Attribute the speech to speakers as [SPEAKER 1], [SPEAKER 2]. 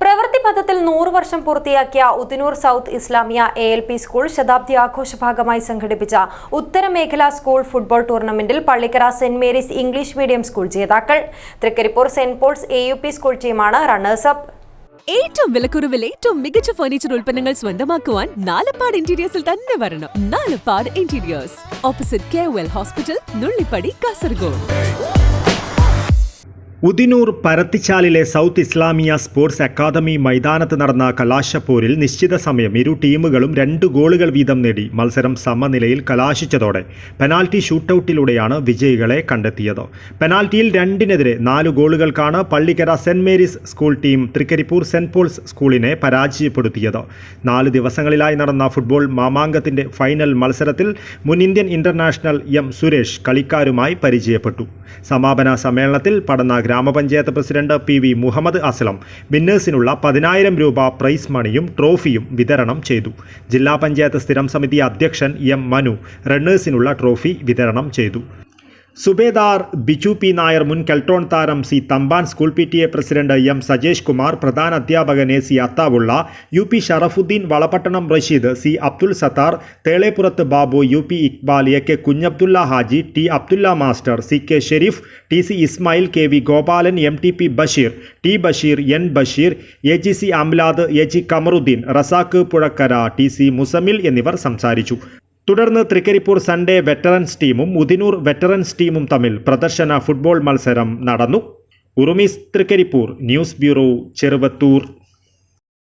[SPEAKER 1] പ്രവൃത്തി പഥത്തിൽ നൂറ് വർഷം പൂർത്തിയാക്കിയ Udinoor south Islamia A L P school ശതാബ്ദി ആഘോഷ ഭാഗമായി സംഘടിപ്പിച്ച ഉത്തരമേഖല സ്കൂൾ ഫുട്ബോൾ ടൂർണമെന്റിൽ Pallikkara saint Mary's English medium school ജേതാക്കൾ. Trikaripur saint Paul's A U P school ടീമാണ് റണ്ണേഴ്സ് അപ്പ്
[SPEAKER 2] ഏറ്റവും വിലക്കുറവിൽ ഏറ്റവും മികച്ച ഫർണിച്ചർ ഉൽപ്പന്നങ്ങൾ സ്വന്തമാക്കുവാൻ നാലപ്പാട് ഇന്റീരിയേഴ്സിൽ തന്നെ വരണം. Nalappad interiors opposite K hospital Nullippady Kasaragod
[SPEAKER 3] Udinoor പരത്തിച്ചാലിലെ south Islamia sports academy മൈതാനത്ത് നടന്ന കലാശപ്പോരിൽ നിശ്ചിത സമയം ഇരു ടീമുകളും രണ്ട് ഗോളുകൾ വീതം നേടി മത്സരം സമനിലയിൽ കലാശിച്ചതോടെ പെനാൽറ്റി ഷൂട്ടൌട്ടിലൂടെയാണ് വിജയികളെ കണ്ടെത്തിയത്. പെനാൽറ്റിയിൽ രണ്ടിനെതിരെ നാല് ഗോളുകൾക്കാണ് Pallikkara saint Mary's school team Trikaripur saint Paul's സ്കൂളിനെ പരാജയപ്പെടുത്തിയത്. നാല് ദിവസങ്ങളിലായി നടന്ന ഫുട്ബോൾ മാമാങ്കത്തിന്റെ ഫൈനൽ മത്സരത്തിൽ മുൻ ഇന്ത്യൻ ഇന്റർനാഷണൽ എം സുരേഷ് കളിക്കാരുമായി പരിചയപ്പെട്ടു. സമാപന സമ്മേളനത്തിൽ പടന്ന ഗ്രാമപഞ്ചായത്ത് president P V Muhammad Aslam വിന്നേഴ്സിനുള്ള പതിനായിരം രൂപ പ്രൈസ് മണിയും ട്രോഫിയും വിതരണം ചെയ്തു. ജില്ലാ പഞ്ചായത്ത് സ്ഥിരം സമിതി അധ്യക്ഷൻ എം മനു റണ്ണേഴ്സിനുള്ള ട്രോഫി വിതരണം ചെയ്തു. സുബേദാർ ബിജു പി നായർ മുൻ കെൽട്ടോൺ താരം C Thampan school P T A president M Sajesh Kumar പ്രധാന അധ്യാപകൻ A C Athavulla U P Sharafuddin Valapattanam Rasheed C Abdul Sathar Thelepurath Babu U P Iqbal A K Kunhabdulla Haji T Abdulla master C K Sherif T C Ismail K V Gopalan M T P Basheer T Basheer N Basheer A G C Amlad A G Kamaruddin Razak Puzhakkara T C Musammil എന്നിവർ സംസാരിച്ചു. തുടർന്ന് Trikaripur Sunday veterans ടീമും Udinur veterans ടീമും തമ്മിൽ പ്രദർശന football മത്സരം നടന്നു. Urumees Trikaripur news bureau Cheruvathur.